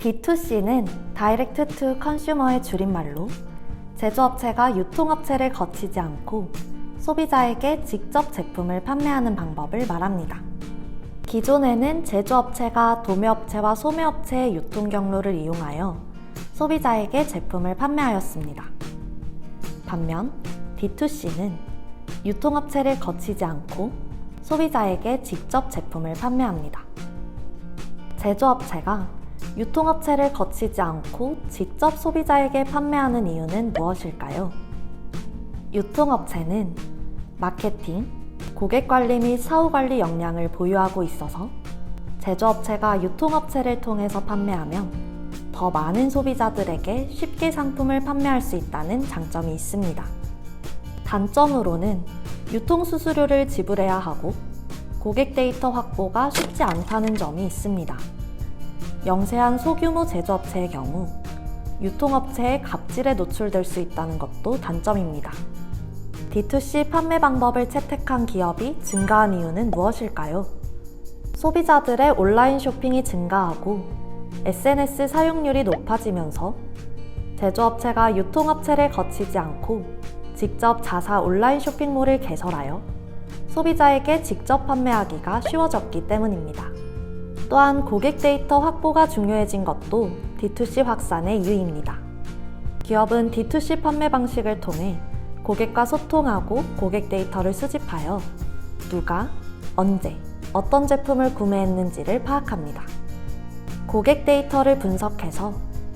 D2C는 Direct to Consumer의 줄임말로 제조업체가 유통업체를 거치지 않고 소비자에게 직접 제품을 판매하는 방법을 말합니다. 기존에는 제조업체가 도매업체와 소매업체의 유통 경로를 이용하여 소비자에게 제품을 판매하였습니다. 반면 D2C는 유통업체를 거치지 않고 소비자에게 직접 제품을 판매합니다. 제조업체가 유통업체를 거치지 않고 직접 소비자에게 판매하는 이유는 무엇일까요? 유통업체는 마케팅, 고객 관리 및 사후 관리 역량을 보유하고 있어서 제조업체가 유통업체를 통해서 판매하면 더 많은 소비자들에게 쉽게 상품을 판매할 수 있다는 장점이 있습니다. 단점으로는 유통 수수료를 지불해야 하고 고객 데이터 확보가 쉽지 않다는 점이 있습니다. 영세한 소규모 제조업체의 경우 유통업체의 갑질에 노출될 수 있다는 것도 단점입니다. D2C 판매 방법을 채택한 기업이 증가한 이유는 무엇일까요? 소비자들의 온라인 쇼핑이 증가하고 SNS 사용률이 높아지면서 제조업체가 유통업체를 거치지 않고 직접 자사 온라인 쇼핑몰을 개설하여 소비자에게 직접 판매하기가 쉬워졌기 때문입니다. 또한 고객 데이터 확보가 중요해진 것도 D2C 확산의 이유입니다. 기업은 D2C 판매 방식을 통해 고객과 소통하고 고객 데이터를 수집하여 누가, 언제, 어떤 제품을 구매했는지를 파악합니다. 고객 데이터를 분석해서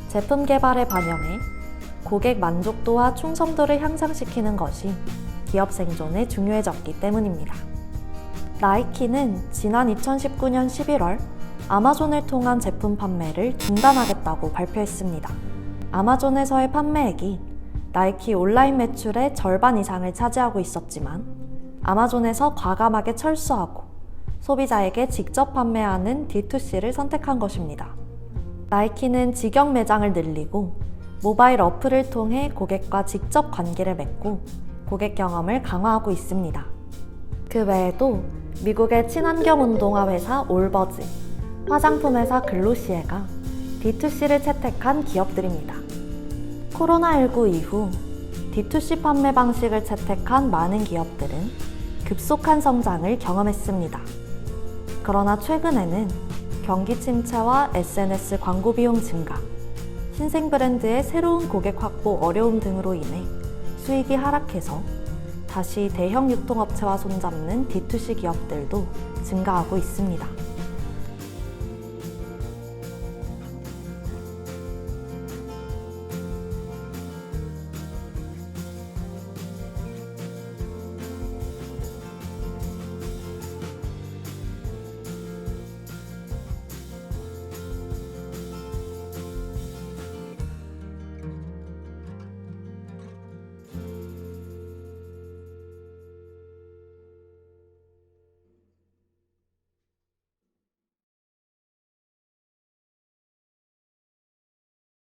제품 개발에 반영해 고객 만족도와 충성도를 향상시키는 것이 기업 생존에 중요해졌기 때문입니다. 나이키는 지난 2019년 11월 아마존을 통한 제품 판매를 중단하겠다고 발표했습니다. 아마존에서의 판매액이 나이키 온라인 매출의 절반 이상을 차지하고 있었지만 아마존에서 과감하게 철수하고 소비자에게 직접 판매하는 D2C를 선택한 것입니다. 나이키는 직영 매장을 늘리고 모바일 어플을 통해 고객과 직접 관계를 맺고 고객 경험을 강화하고 있습니다. 그 외에도 미국의 친환경 운동화 회사 올버즈, 화장품 회사 글로시에가 D2C를 채택한 기업들입니다. 코로나19 이후 D2C 판매 방식을 채택한 많은 기업들은 급속한 성장을 경험했습니다. 그러나 최근에는 경기 침체와 SNS 광고 비용 증가, 신생 브랜드의 새로운 고객 확보 어려움 등으로 인해 수익이 하락해서 다시 대형 유통업체와 손잡는 D2C 기업들도 증가하고 있습니다.